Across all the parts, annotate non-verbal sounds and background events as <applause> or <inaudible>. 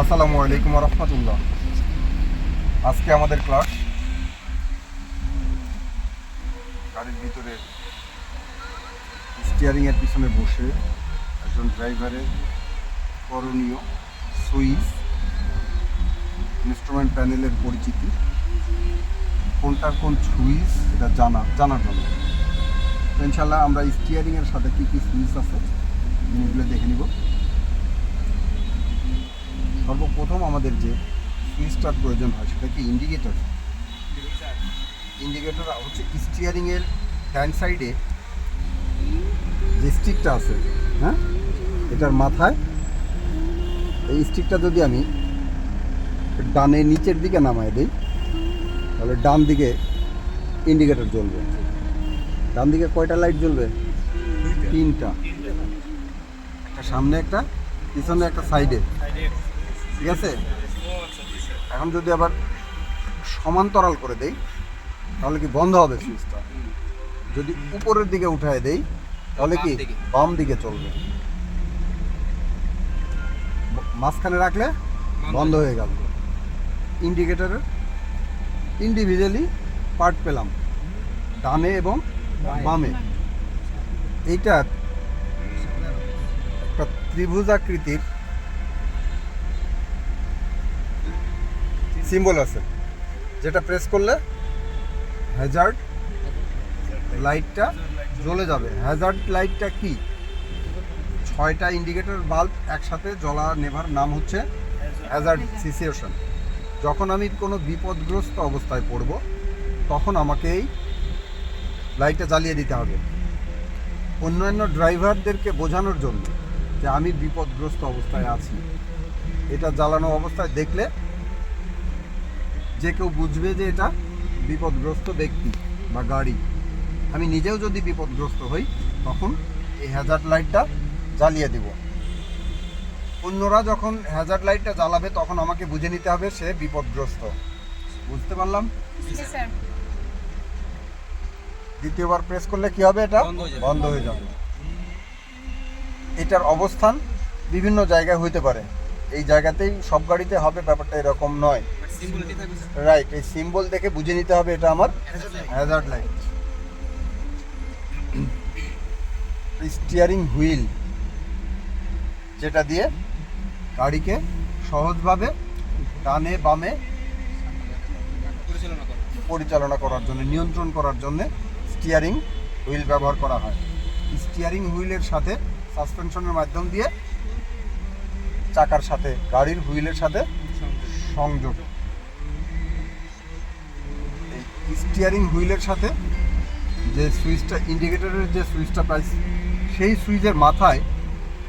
আসসালামু আলাইকুম রহমতুল্লাহ আজকে আমাদের ক্লাস গাড়ির ভিতরে স্টিয়ারিং এর পিছনে বসে একজন ড্রাইভারের করণীয় সুইচ ইনস্ট্রুমেন্ট প্যানেলের পরিচিতি কোনটার কোন সুইচ এটা জানা, জানার জন্য। ইনশাল্লাহ আমরা স্টিয়ারিং এর সাথে কী কী সুইচ আছে জিনিসগুলো দেখে নিব। সর্বপ্রথম আমাদের যে সুইচটার প্রয়োজন হয় সেটা কি ইন্ডিকেটর ইন্ডিকেটর হচ্ছে স্টিয়ারিংয়ের ডান সাইডে যে স্টিকটা আছে হ্যাঁ? এটার মাথায় এই স্টিকটা যদি আমি ডানে নিচের দিকে নামায় দিই, তাহলে ডান দিকে ইন্ডিকেটর জ্বলবে। ডান দিকে কয়টা লাইট জ্বলবে? তিনটা। একটা সামনে একটা, পিছনে একটা সাইডে ঠিক আছে? এখন যদি আবার সমান্তরাল করে দেই তাহলে কি বন্ধ হবে সুইচটা? যদি উপরের দিকে উঠায় দেই তাহলে কি বাম দিকে। চলবে? মাঝখানে রাখলে বন্ধ হয়ে গেল। ইন্ডিকেটারের ইন্ডিভিজুয়ালি পার্ট পেলাম ডানে এবং বামে। এইটার একটা ত্রিভুজাকৃতির সিম্বল আছে। যেটা প্রেস করলে হ্যাজার্ড লাইটটা জ্বলে যাবে। হ্যাজার্ড লাইটটা কি? ছয়টা ইন্ডিকেটর বাল্ব একসাথে জ্বলা নেভার নাম হচ্ছে হ্যাজার্ড সিচুয়েশন যখন আমি কোনো বিপদগ্রস্ত অবস্থায় পড়ব, তখন আমাকে এই লাইটটা জ্বালিয়ে দিতে হবে। অন্যান্য ড্রাইভারদেরকে বোঝানোর জন্য যে আমি বিপদগ্রস্ত অবস্থায় আছি। এটা জ্বালানো অবস্থায় দেখলে যে কেউ বুঝবে যে এটা বিপদগ্রস্ত ব্যক্তি বা গাড়ি। আমি নিজেও যদি বিপদগ্রস্ত হই তখন এই হ্যাজার্ড লাইটটা জ্বালিয়ে দেব। অন্যরা যখন হ্যাজার্ড লাইটটা জ্বালাবে তখন আমাকে বুঝে নিতে হবে সে বিপদগ্রস্ত। বুঝতে পারলাম? দ্বিতীয়বার প্রেস করলে কি হবে এটা? বন্ধ হয়ে যাবে। বন্ধ হয়ে যাবে। এটার অবস্থান বিভিন্ন জায়গায় হইতে পারে। এই জায়গাতেই সব গাড়িতে হবে ব্যাপারটা এরকম নয়। রাইট এই সিম্বল দেখে বুঝে নিতে হবে এটা আমার হ্যাজার্ড লাইট স্টিয়ারিং হুইল যেটা দিয়ে গাড়িকে সহজভাবে ডানে বামে পরিচালনা পরিচালনা করার জন্য নিয়ন্ত্রণ করার জন্য স্টিয়ারিং হুইল ব্যবহার করা হয়। স্টিয়ারিং হুইলের সাথে সাসপেনশনের মাধ্যম দিয়ে চাকার সাথে গাড়ির হুইলের সাথে সংযোগ। স্টিয়ারিং হুইলের সাথে যে সুইচটা ইন্ডিকেটরের যে সুইচটা প্রাইস সেই সুইচের মাথায়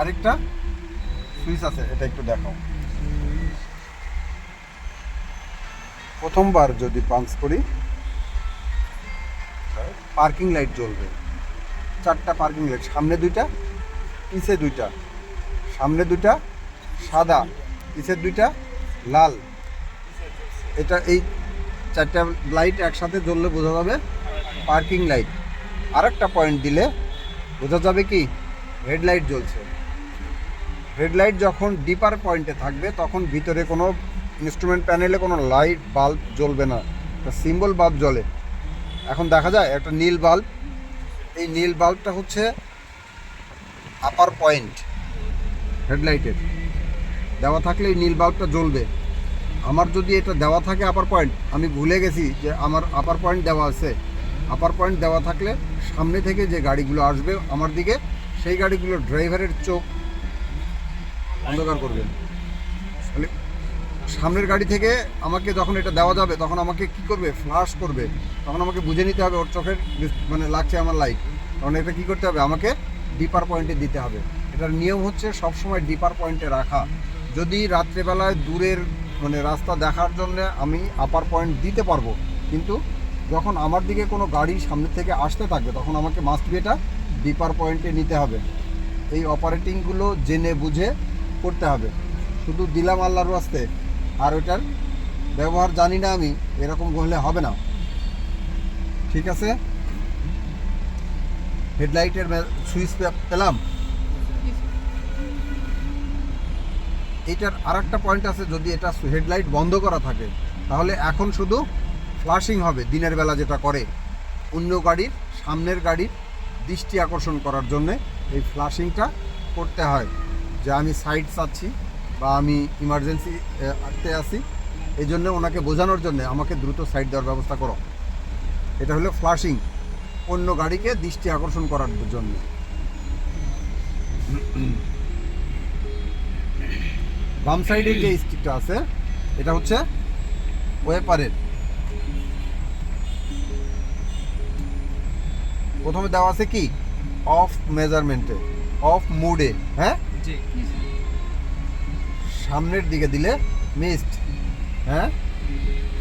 আরেকটা সুইচ আছে, এটা একটু দেখাও। প্রথমবার যদি পাঞ্চ করি পার্কিং লাইট জ্বলবে। চারটা পার্কিং লাইট সামনে দুইটা, পিছে দুইটা। সামনে দুইটা, সাদা পিছের দুইটা, লাল। এটা এই চারটা লাইট একসাথে জ্বললে বোঝা যাবে পার্কিং লাইট আরেকটা পয়েন্ট দিলে বোঝা যাবে কি? রেড লাইট জ্বলছে। রেড লাইট যখন ডিপার পয়েন্টে থাকবে, তখন ভিতরে কোনো ইনস্ট্রুমেন্ট প্যানেলে কোনো লাইট বাল্ব জ্বলবে না। একটা সিম্বল বাল্ব জ্বলে। এখন দেখা যায় একটা নীল বাল্ব এই নীল বাল্বটা হচ্ছে আপার পয়েন্ট হেডলাইটের দেওয়া থাকলে এই নীল বাল্বটা জ্বলবে। আমার যদি এটা দেওয়া থাকে আপার পয়েন্ট আমি ভুলে গেছি যে আমার আপার পয়েন্ট দেওয়া আছে। আপার পয়েন্ট দেওয়া থাকলে সামনে থেকে যে গাড়িগুলো আসবে আমার দিকে, সেই গাড়িগুলোর ড্রাইভারের চোখ অন্ধকার করবে। তাহলে সামনের গাড়ি থেকে আমাকে যখন এটা দেওয়া যাবে, তখন আমাকে কি করবে? ফ্লাশ করবে। তখন আমাকে বুঝে নিতে হবে ওর চোখের মানে লাগছে আমার লাইট তখন এটা কি করতে হবে? আমাকে ডিপার পয়েন্টে দিতে হবে। এটার নিয়ম হচ্ছে সবসময় ডিপার পয়েন্টে রাখা। যদি রাত্রেবেলায় দূরের মানে রাস্তা দেখার জন্য আমি আপার পয়েন্ট দিতে পারব। কিন্তু যখন আমার দিকে কোনো গাড়ি সামনে থেকে আসতে থাকবে তখন আমাকে মাস্ট বি এটা ডিপার পয়েন্টে নিতে হবে। এই অপারেটিংগুলো জেনে বুঝে করতে হবে। শুধু দিলাম আল্লাহর রাস্তে, আর ওটার ব্যবহার জানি না আমি, এরকম করলে হবে না। ঠিক আছে? হেডলাইটের সুইচ পেলাম। এটার আর একটা পয়েন্ট আছে, যদি এটা হেডলাইট বন্ধ করা থাকে, তাহলে এখন শুধু ফ্লাশিং হবে দিনের বেলা যেটা করে। অন্য গাড়ির সামনের গাড়ির দৃষ্টি আকর্ষণ করার জন্যে এই ফ্লাশিংটা করতে হয়। যে আমি সাইড চাচ্ছি বা আমি ইমার্জেন্সি আটতে আছি এই জন্য ওনাকে বোঝানোর জন্য আমাকে দ্রুত সাইড দেওয়ার ব্যবস্থা করো। এটা হলো ফ্লাশিং অন্য গাড়িকে দৃষ্টি আকর্ষণ করার জন্য। বাম সাইডে যে স্টিকটা আছে এটা হচ্ছে ওয়েপারের। প্রথমে দেওয়া আছে কি? অফ মেজারমেন্টে অফ মুডে হ্যাঁ? জি। সামনের দিকে দিলে মিস্ট হ্যাঁ?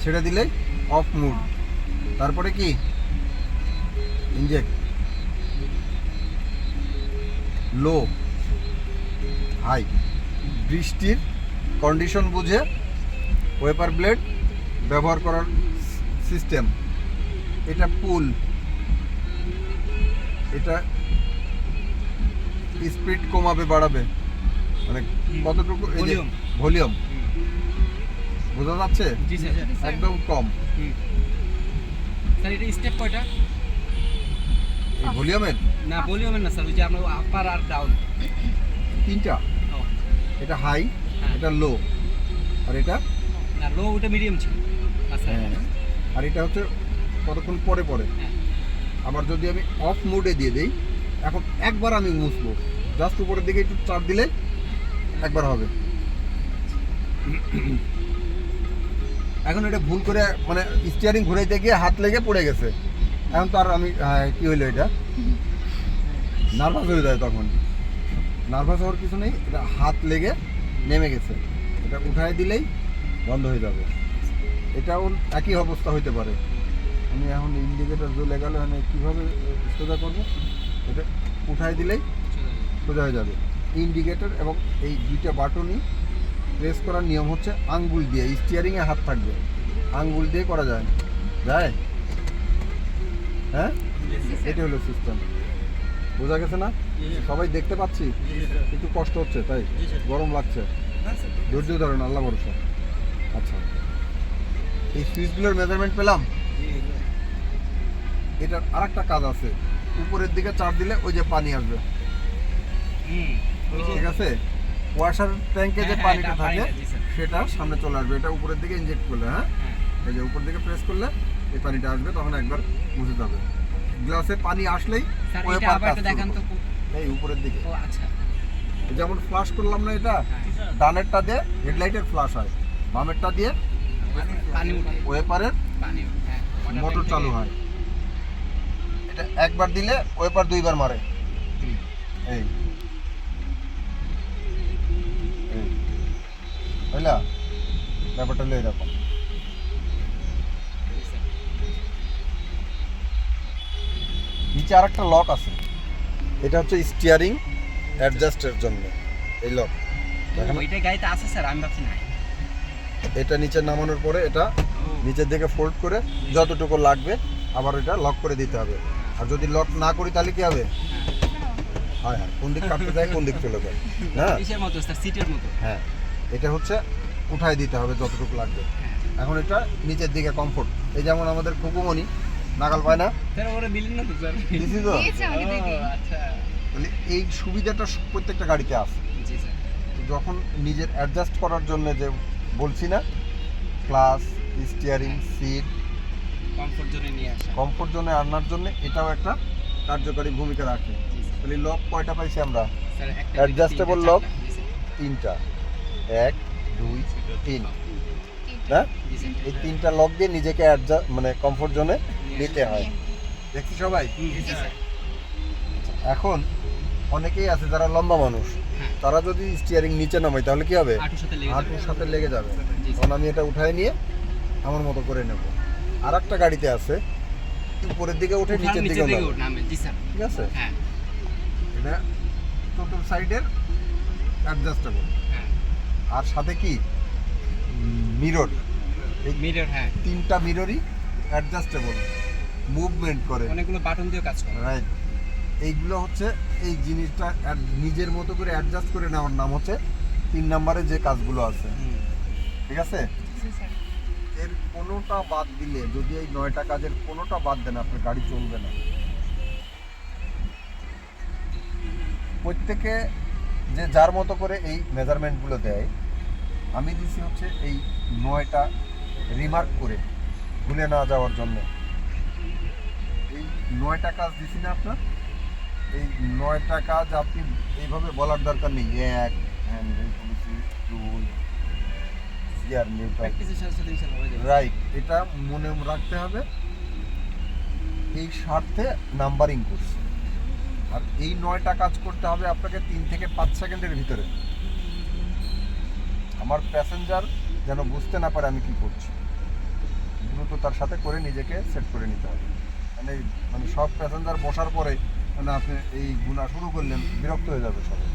সেটা দিলে অফ মুড। তারপরে কি? ইনজেক্ট। Low high. বৃষ্টির কন্ডিশন বুঝে ওয়েপার ব্লেড ব্যবহার করার সিস্টেম এটা পুল এটা স্পিড কমাবে বাড়াবে। মানে কতটুকু? ভলিউম। বোঝা যাচ্ছে? একদম কম। স্যার এটা স্টেপ কয়টা? ভলিউমের? না ভলিউমের না স্যার ওই যে আমরা আপার আর ডাউন তিনটা। এটা হাই। এটা লো আর এটা? না লো ওটা মিডিয়াম ছিল। আচ্ছা। হ্যাঁ, আর এটা হচ্ছে কতক্ষণ পরে পরে? হ্যাঁ। আবার যদি আমি অফ মোডে দিয়ে দিই এখন একবার আমি মুছবো। জাস্ট উপরের দিকে একটু চাপ দিলে একবার হবে। এখন এটা ভুল করে মানে স্টিয়ারিং ঘুরাইতে গিয়ে হাত লেগে পড়ে গেছে। এখন তো আর আমি কি হইল এটা? নার্ভাস হয়ে যায় তখন। নার্ভাস হওয়ার কিছু নেই এটা হাত লেগে নেমে গেছে। এটা উঠায় দিলেই বন্ধ হয়ে যাবে। এটাও একই অবস্থা হইতে পারে। আমি এখন ইন্ডিকেটার জ্বলে গেলে মানে কীভাবে সোজা করব? এটা উঠায় দিলেই সোজা হয়ে যাবে। ইন্ডিকেটর এবং এই দুইটা বাটনই প্রেস করার নিয়ম হচ্ছে আঙ্গুল দিয়ে স্টিয়ারিংয়ে হাত থাকবে। আঙ্গুল দিয়ে করা যায় যায়? হ্যাঁ? এটা হলো সিস্টেম বোঝা গেছে না? সবাই দেখতে পাচ্ছি একটু কষ্ট হচ্ছে তাই? গরম লাগছে। ধৈর্য ধরেন আল্লাহ ভরসা। আচ্ছা। এই সুইচগুলোর মেজারমেন্ট পেলাম? এটার আর একটা কাজ আছে। উপরের দিকে চার দিলে ওই যে পানি আসবে। ঠিক আছে? ওয়াশার ট্যাঙ্কে যে হ্যাঁ, হ্যাঁ, পানিটা থাকে। সেটা সামনে চলে আসবে। এটা উপরের দিকে ইনজেক্ট করলে হ্যাঁ? হ্যাঁ। এই যে উপর দিকে প্রেস করলে এই পানিটা আসবে তখন একবার মুছে যাবে। গ্লাসে পানি আসলেই ওই দেখান তো। এই উপরের দিকে। ও আচ্ছা। যেমন ফ্লাশ করলাম না এটা হ্যাঁ। ডানেরটা দিয়ে হেডলাইটের ফ্লাশ হয়। বামেরটা দিয়ে পানি ওয়েপারের পানি উঠে হ্যাঁ মোটর চালু হয়। এটা একবার দিলে ওয়েপার দুইবার মারে। এই। এই। বুঝলা ব্যাপারটা হলো এরকম। নিচে আর একটা লক আছে। এটা হচ্ছে স্টিয়ারিং অ্যাডজাস্টের জন্য এই লক। দেখেন ওইটা গাড়িতে আছে স্যার আমি ভাবছি নাই। এটা নিচে নামানোর পরে এটা নিচের দিকে ফোল্ড করে যতটুকু লাগবে আবার এটা লক করে দিতে হবে। আর যদি লক না করি তাহলে কি হবে? হয়। হ্যাঁ কোন দিক কাটতে যায় কোন দিক চলে যায়। হ্যাঁ মতো স্যার? সিটের মতো? হ্যাঁ। এটা হচ্ছে উঠাই দিতে হবে যতটুকু লাগবে। হ্যাঁ। এখন এটা নিচের দিকে কমফোর্ট এই যেমন আমাদের কুকুমনি নাগাল পায় না? দিছি তো? আচ্ছা। তাহলে এই সুবিধাটা প্রত্যেকটা গাড়িতে আছে। তো যখন নিজের অ্যাডজাস্ট করার জন্য যে বলছি না ক্লাস স্টিয়ারিং সিট কমফোর্ট জোনে নিয়ে আসা। কমফোর্ট জোনে আনার জন্য এটাও একটা কার্যকারী ভূমিকা রাখে। তাহলে লক কয়টা পাইছি আমরা? দুইটা, lock? তিনটা, এক দুই তিন। স্যার। এই তিনটা লক দিয়ে নিজেকে অ্যাডজাস্ট মানে কমফোর্ট জোনে নিতে হয়। দেখছি সবাই? এখন অনেকেই আছে যারা লম্বা মানুষ। তারা যদি স্টিয়ারিং নিচে নামায় তাহলে কি হবে? হাঁটুর সাথে লেগে হাঁটুর সাথে লেগে যাবে। তখন আমি এটা উঠায় নিয়ে আমার মতো করে নেব। আর একটা গাড়িতে আছে উপরের দিকে উঠে নিচের দিকে নিচে নামে। নামে জি স্যার। ঠিক আছে? হ্যাঁ। এটা টোটাল সাইডের অ্যাডজাস্টেবল হ্যাঁ। আর সাথে কি? মিরর মিরর হ্যাঁ। তিনটা মিররই অ্যাডজাস্টেবল মুভমেন্ট করে। অনেকগুলো বাটন দিয়েও কাজ করে। রাইট এইগুলো হচ্ছে এই জিনিসটা নিজের মতো করে অ্যাডজাস্ট করে নেওয়ার নাম হচ্ছে তিন নম্বরে যে কাজগুলো আছে। ঠিক আছে? এর কোনোটা বাদ দিলে যদি এই নয়টা কাজের কোনোটা বাদ দেন আপনার গাড়ি চলবে না। প্রত্যেকে যে যার মতো করে এই মেজারমেন্টগুলো দেয় আমি দিছি হচ্ছে এই নয়টা রিমার্ক করে ভুলে না যাওয়ার জন্য। এই নয়টা কাজ দিছি না আপনার? এই নয়টা কাজ আপনি এইভাবে বলার দরকার নেই। এক হ্যান্ডেল পুলিশি রুল গিয়ার নিউট্রাল রাইট এটা মনে রাখতে হবে। এই স্বার্থে নাম্বারিং করছে। আর এই নয়টা কাজ করতে হবে আপনাকে তিন থেকে পাঁচ সেকেন্ডের ভিতরে। আমার প্যাসেঞ্জার যেন বুঝতে না পারে আমি কি করছি। দ্রুত তার সাথে করে নিজেকে সেট করে নিতে হবে। মানে মানে সব প্যাসেঞ্জার বসার পরে মানে আপনি এই গুণা শুরু করলেন বিরক্ত হয়ে যাবে সবাই।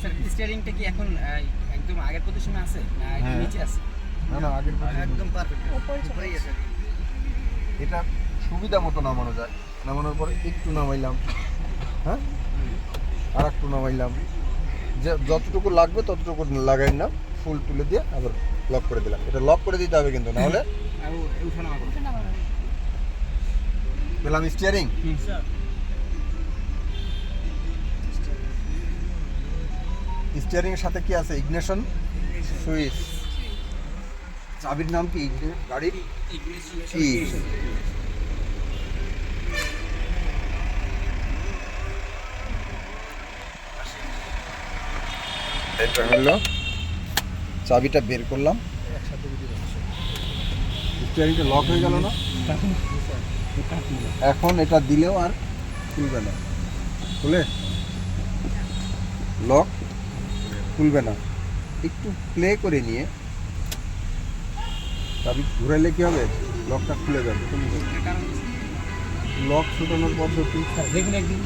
স্যার স্টিয়ারিংটা কি এখন একদম আগের পজিশনে আছে? না হ্যাঁ। নিচে আছে? না না আগের একদম পারফেক্ট উপরেই আছে। এটা সুবিধা মতো নামানো যায়। নামানোর পরে একটু নামাইলাম। হ্যাঁ? আর একটু নামাইলাম। যে যতটুকু লাগবে ততটুকু লাগাই না ফুল তুলে দিয়ে আবার লক করে দিলাম। এটা লক করে দিতে হবে কিন্তু নাহলে পেলাম স্টিয়ারিং স্টিয়ারিং এর সাথে কি আছে? ইগনিশন সুইচ চাবির নাম কি? গাড়ির কি এটা হলো। চাবিটা বের করলাম। স্টিয়ারিংটা লক হয়ে গেল না? এখন এটা দিলেও আর খুলবে না। খুলে? লক খুলবে না। একটু প্লে করে নিয়ে চাবি ঘুরাইলে কি হবে? লকটা খুলে যাবে লক ছুটানোর পদ্ধতি দেখুন একদিন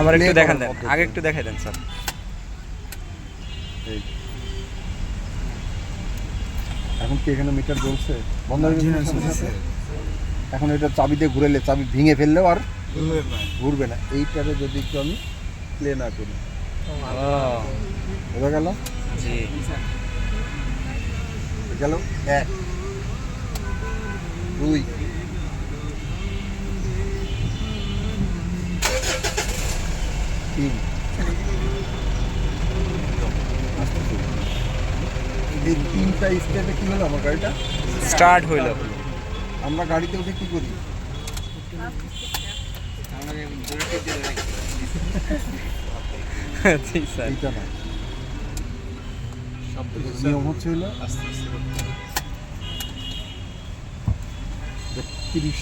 আমার একটু দেখান দেন আগে একটু দেখাই দেন স্যার। এই। এখন কি এখানে মিটার জ্বলছে? বন্ধ হয়ে গেছে এখন? এটা চাবি দিয়ে ঘুরাইলে চাবি ভেঙে ফেললেও আর ঘুরবে না। এইটারে যদি একটু আমি প্লে না করি। বোঝা গেল? গেল এক দুই। তিন। এই তিনটা স্টেপে কি হলো আমার গাড়িটা? স্টার্ট হইল। আমরা গাড়িতে উঠে কি করি? <laughs> এইটা না। নিয়ম হচ্ছে হলো তিরিশ